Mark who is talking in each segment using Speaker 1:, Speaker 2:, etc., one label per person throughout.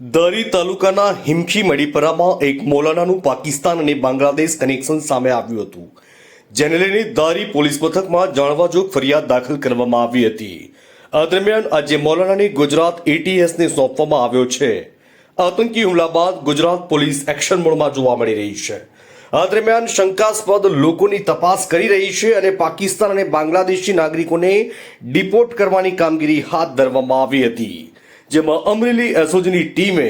Speaker 1: દરી તાલુકાના હિમખી મડીપરામાં એક મૌલાનાનું પાકિસ્તાન અને બાંગ્લાદેશ કનેક્શન સામે આવ્યું હતું, જેને લઈને દારી પોલીસ મથકમાં જાણવાજોગ ફરિયાદ દાખલ કરવામાં આવી હતી. આ દરમિયાન આજે મૌલાનાને ગુજરાત એટીએસને સોંપવામાં આવ્યો છે. આતંકી હુમલા બાદ ગુજરાત પોલીસ એક્શન મોડમાં જોવા મળી રહી છે. આ દરમિયાન શંકાસ્પદ લોકોની તપાસ કરી રહી છે અને પાકિસ્તાન અને બાંગ્લાદેશી નાગરિકોને ડિપોર્ટ કરવાની કામગીરી હાથ ધરવામાં આવી હતી. જેમાં અમરેલી એસઓજીની ટીમે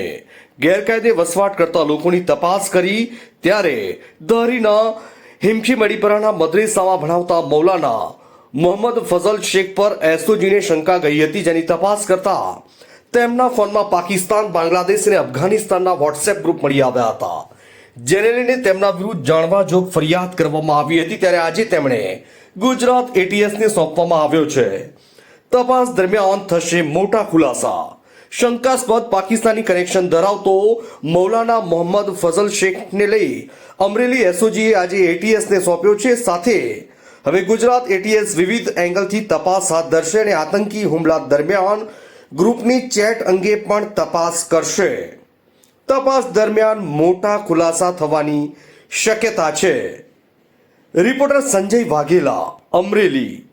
Speaker 1: ગેરકાયદે વસવાટ કરતા લોકોની તપાસ કરી, ત્યારે દહરીના હિમખી મડીપરાના મદ્રેસામાં ભણાવતા મૌલાના મોહમ્મદ ફઝલ શેખ પર એસઓજીને શંકા ગઈ હતી, જેની તપાસ કરતા તેમના ફોનમાં પાકિસ્તાન, બાંગ્લાદેશ અને અફઘાનિસ્તાનના વોટ્સએપ ગ્રુપ મળી આવ્યા હતા. જેને લઈને તેમના વિરુદ્ધ જાણવા જોગ ફરિયાદ કરવામાં આવી હતી, ત્યારે આજે તેમણે ગુજરાત એટીએસને સોંપવામાં આવ્યો છે. તપાસ દરમિયાન થશે મોટા ખુલાસા. શંકાસ્પદ પાકિસ્તાની કનેક્શન ધરાવતો મૌલાના મોહમ્મદ ફઝલ શેખને લઈ અમરેલી એસઓજીએ આજે એટીએસને સોંપ્યો છે સાથે. હવે ગુજરાત એટીએસ વિવિધ એંગલથી તપાસ હાથ ધરશે અને આતંકી હુમલા દરમિયાન ગ્રુપની ચેટ અંગે પણ તપાસ કરશે. તપાસ દરમિયાન મોટા ખુલાસા થવાની શક્યતા છે. રિપોર્ટર સંજય વાઘેલા, અમરેલી.